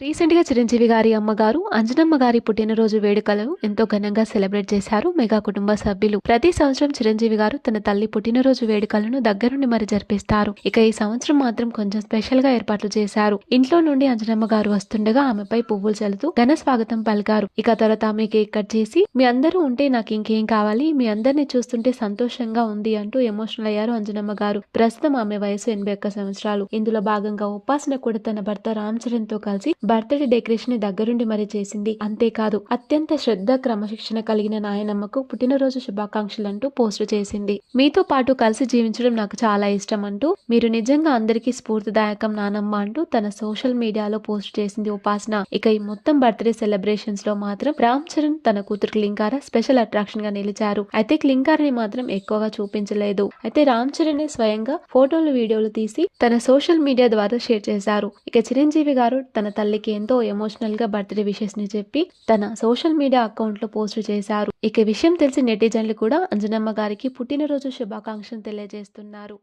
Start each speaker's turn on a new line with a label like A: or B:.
A: రీసెంట్‌గా చిరంజీవి గారి అమ్మగారు అంజనమ్మ గారి పుట్టినరోజు వేడుకలను ఎంతో ఘనంగా సెలబ్రేట్ చేశారు మెగా కుటుంబ సభ్యులు. ప్రతి సంవత్సరం చిరంజీవి గారు తన తల్లి పుట్టినరోజు వేడుకలను దగ్గరుండి మరి జరిపిస్తారు. ఇక ఈ సంవత్సరం మాత్రం కొంచెం స్పెషల్‌గా ఏర్పాట్లు చేశారు. ఇంట్లో నుండి అంజనమ్మ గారు వస్తుండగా ఆమెపై పువ్వులు చల్లుతూ ఘన స్వాగతం పలికారు. ఇక తర్వాత ఆమె కేక్ కట్ చేసి మీ అందరూ ఉంటే నాకు ఇంకేం కావాలి మీ అందరిని చూస్తుంటే సంతోషంగా ఉంది అంటూ ఎమోషనల్ అయ్యారు అంజనమ్మ గారు. ప్రస్తుతం ఆమె వయసు ఎనభై ఒక్క సంవత్సరాలు. ఇందులో భాగంగా ఉపాసన కూడా తన భర్త రామ్ చరణ్తో కలిసి బర్త్డే డెకరేషన్ని దగ్గరుండి మరీ చేసింది. అంతేకాదు అత్యంత శ్రద్ధ క్రమశిక్షణ కలిగిన నాయనమ్మకు పుట్టినరోజు శుభాకాంక్షలు అంటూ పోస్ట్ చేసింది. మీతో పాటు కలిసి జీవించడం నాకు చాలా ఇష్టం అంటూ మీరు నిజంగా అందరికీ స్ఫూర్తిదాయకం నానమ్మ అంటూ తన సోషల్ మీడియాలో పోస్ట్ చేసింది ఉపాసన. ఇక ఈ మొత్తం బర్త్డే సెలబ్రేషన్స్లో మాత్రం రామ్ చరణ్ తన కూతురు క్లింకార స్పెషల్ అట్రాక్షన్గా నిలిచారు. అయితే క్లింకారని మాత్రం ఎక్కువగా చూపించలేదు. అయితే రామ్ చరణ్ స్వయంగా ఫోటోలు వీడియోలు తీసి తన సోషల్ మీడియా ద్వారా షేర్ చేశారు. ఇక చిరంజీవి గారు తన తల్లి తల్లికి ఎంతో ఎమోషనల్గా బర్త్డే విషెస్ని చెప్పి తన సోషల్ మీడియా అకౌంట్లో పోస్ట్ చేశారు. ఇక విషయం తెలిసి నెటిజన్లు కూడా అంజనమ్మ గారికి పుట్టినరోజు శుభాకాంక్షలు తెలియజేస్తున్నారు.